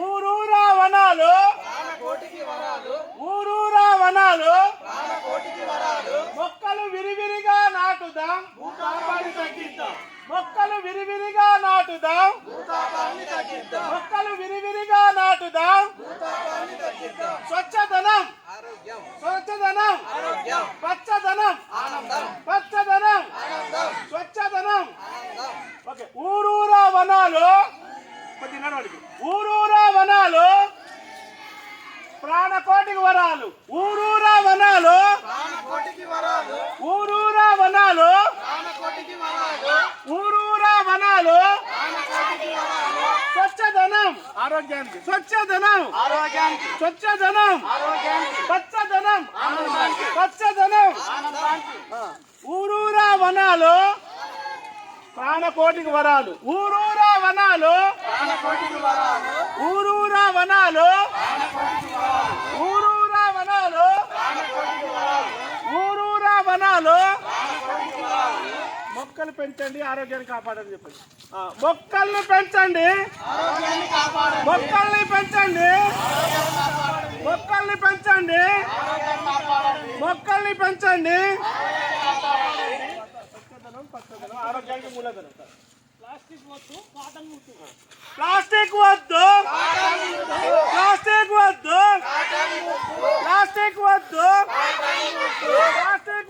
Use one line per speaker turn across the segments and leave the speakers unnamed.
ఊరూరా వనాలు. ఊరూరా వనాలు. మొక్కలు విరివిరిగా నాటుదాం. మొక్కలు విరివిరిగా నాటుదాం. మొక్కలు విరివిరిగా నాటుదాం. స్వచ్ఛదనం
ఆరోగ్యం.
పచ్చదనం పచ్చదనం ఓకే. ఊరూరా వనాలు. ఊరూరా వనాలు ప్రాణకోటికి వరాలు. ఊరూరా వనాలు
ప్రాణ కోటికి వరాలు.
ఊరూరా వనాలు ఊరూరా వనాలు. స్వచ్ఛదనం ఆరోగ్యానికి. స్వచ్ఛదనం
ఆరోగ్యానికి.
స్వచ్ఛదనం
ఆరోగ్యానికి.
పచ్చదనం పచ్చదనం ఊరూరా వనాలు ప్రాణకోటికి వరాలు. ఊరూరా వనాలు ఊరూరా వనాలు. ఊరూరా వనాలు. ఊరూరా వనాలు. మొక్కలు పెంచండి ఆరోగ్యాన్ని కాపాడని చెప్పండి. మొక్కల్ని పెంచండి. మొక్కల్ని పెంచండి. మొక్కల్ని పెంచండి. మొక్కల్ని పెంచండి. పచ్చదనం ఆరోగ్యానికి మూలధనం.
ప్లాస్టిక్ వద్దు
ప్లాస్టిక్ వద్దు! ప్లాస్టిక్ వద్దు! ప్లాస్టిక్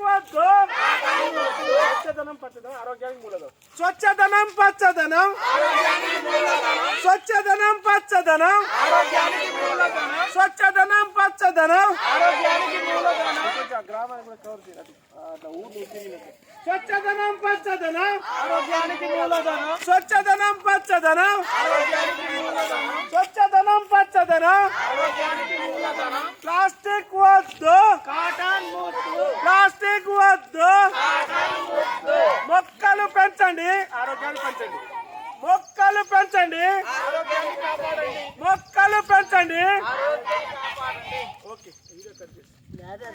వద్దు! ప్లాస్టిక్ స్వచ్ఛదనం పచ్చదనం ఆరోగ్యానికి మూలధనం స్వచ్ఛదనం పచ్చదనం! స్వచ్ఛదనం పచ్చదనం!
ఆరోగ్యానికి
స్వచ్ఛదనం
మూలధనం.
స్వచ్ఛదనం పచ్చదనం
ఆరోగ్యానికి మూలధనం.
స్వచ్ఛదనం పచ్చదనం స్వచ్ఛదనం పచ్చదనం ప్లాస్టిక్ వద్దు.
కాటన్
ప్లాస్టిక్ వద్దు. మొక్కలు పెంచండి. ఆరోగ్యాన్ని పెంచండి. మొక్కలు పెంచండి. మొక్కలు పెంచండి.